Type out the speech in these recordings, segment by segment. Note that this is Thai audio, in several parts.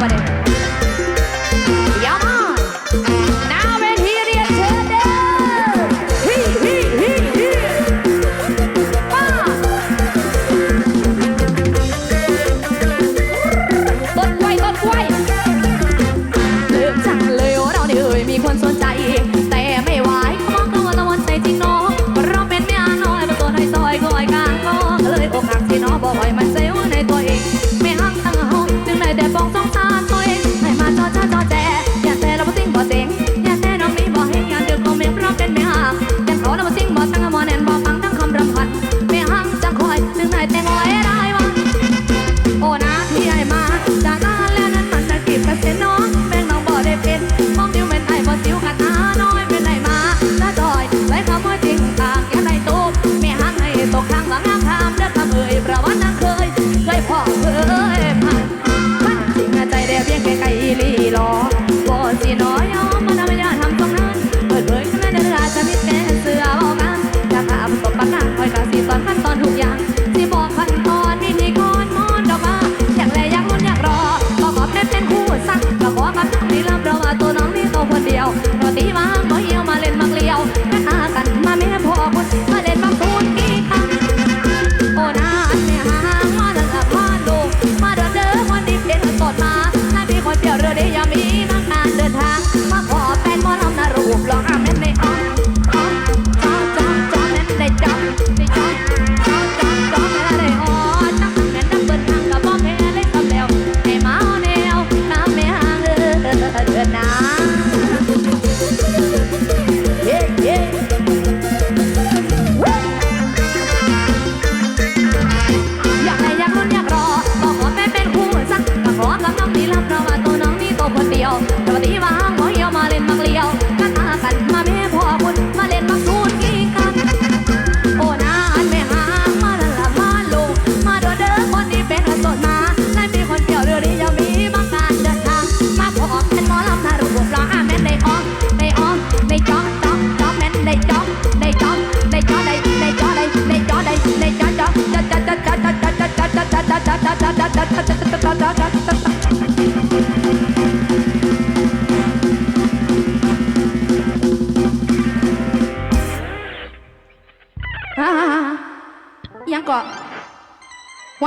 Nobody. Hurt.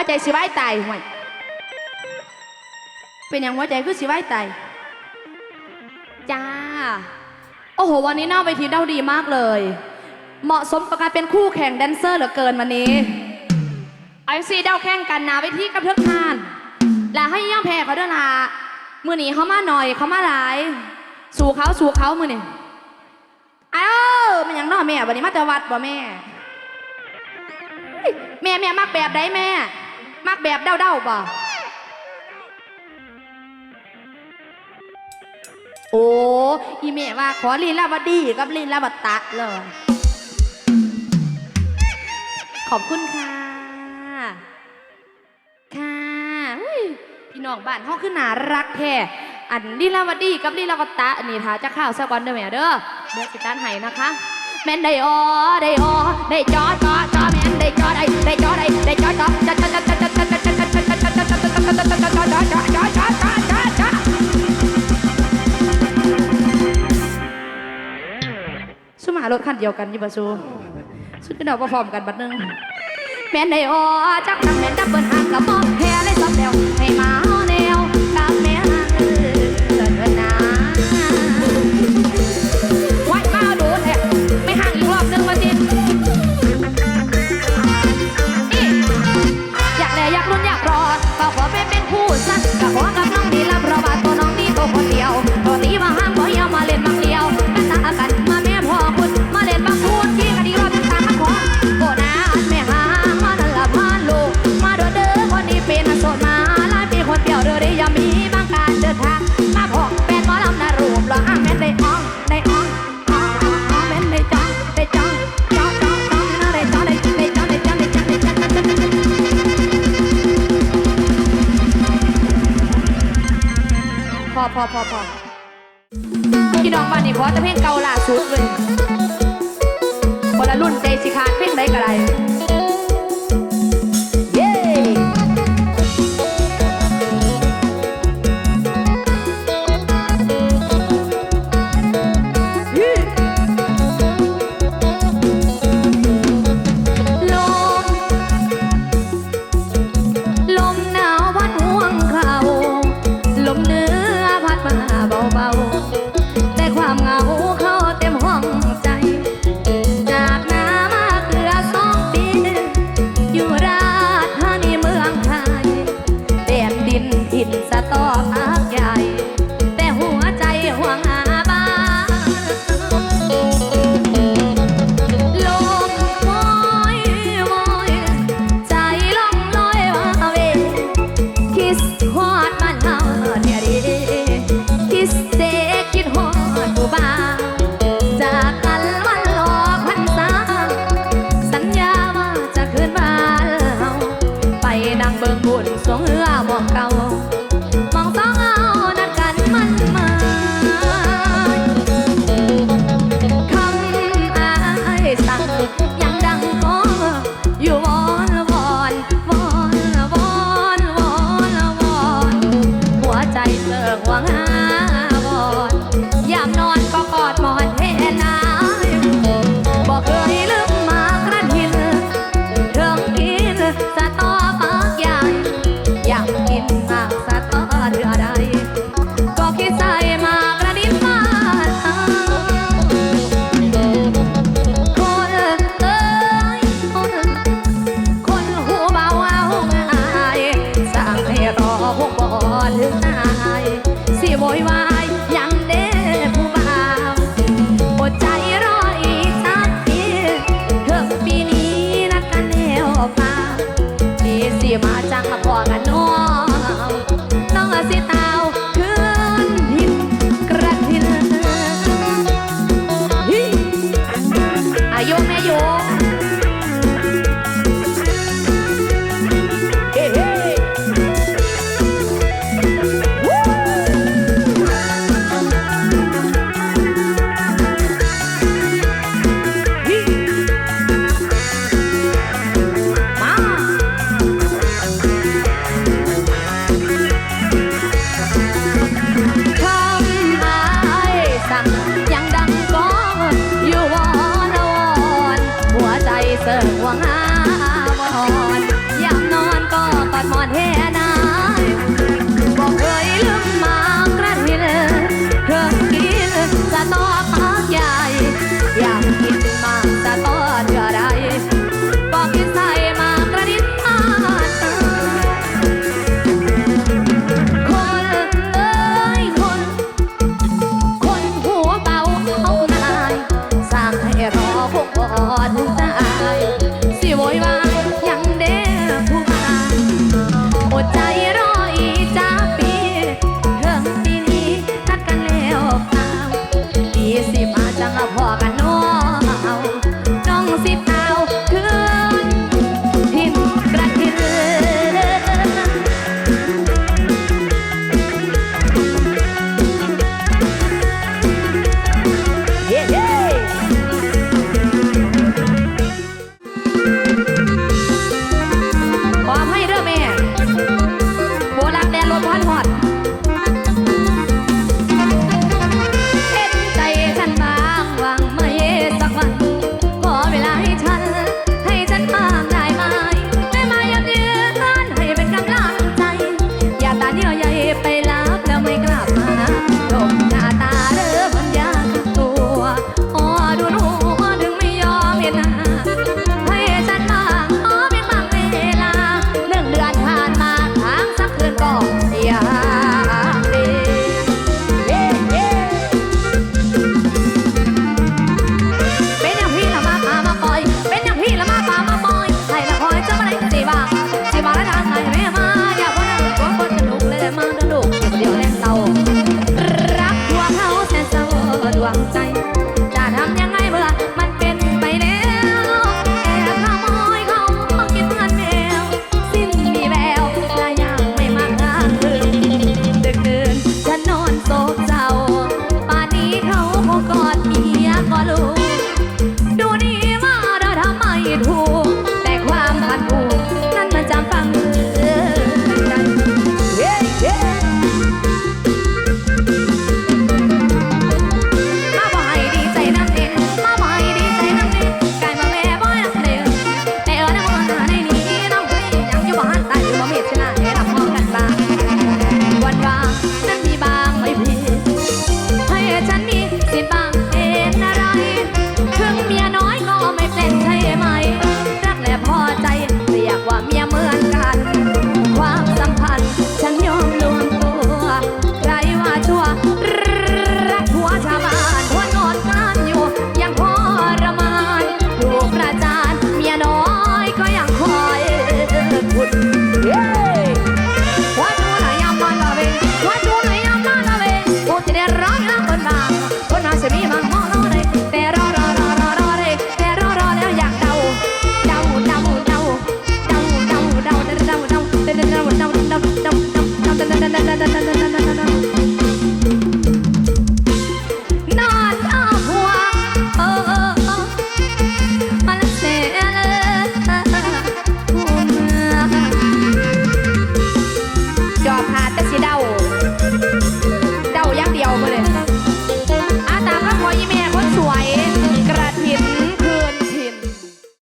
วใจสิไว้ตายห่วยเป็นอย่างหัวใจคือสิไว้ตายจ้า โอ้โห วันนี้น้าเวทีเด้าดีมากเลย เหมาะสมประการเป็นคู่แข่งแดนเซอร์เหลือเกินวันนี้ไอซีเด้าแข่งกันนาเวทีกับเทือกทานแลาให้ย่องแพ้เขาด้วยละมือหนีเขามาหน่อยเขามาหลาย สู่เขาสู่เขามือหนี่เอ้ามันยังนอแม่วันนี้มาแต่วัดบ่แม่ แม่แม่มากแบบใดแม่ แบบเด้าๆบ่โอ้อีเมว่าขอลีลาวดีกับลีลาวตะเลย ขอบคุณค่ะ ค่ะพี่น้องบ้านห้องขึ้นนารักแท้อันลีลาวดีกับลีลาวตะนี่ท่าจะข้าวสักวันเด้อแม่เด้อเดี๋ยวติดตานไห้นะคะ แม่นได้ออได้ออได้จอจอจอแม่นได้จอได้ได้จอได้ได้ สุมารถขั้นเดียวกันยี่บาซูสุดที่เราก็พร้อมกันบัดนึงแม่นได้ออจักนังแม่นดับเบิลหางกระบอกแพ้เลยสอบแล้วให้มา อพอพอพี่น้องบ้านนี่ขอแตะเพ่งเกาลาสุดเลยคนละรุ่นใจสิคานเพ่งไดก็ได้ ยวยวายังเด้ผู้บ่าวอดใจรออีกสักปีเถิงปีนี้นัดกันแนวป่าปีสิมาจังมาพอกันน้องน้องสิตาวคืนหินกระทินอยุแม่โย อน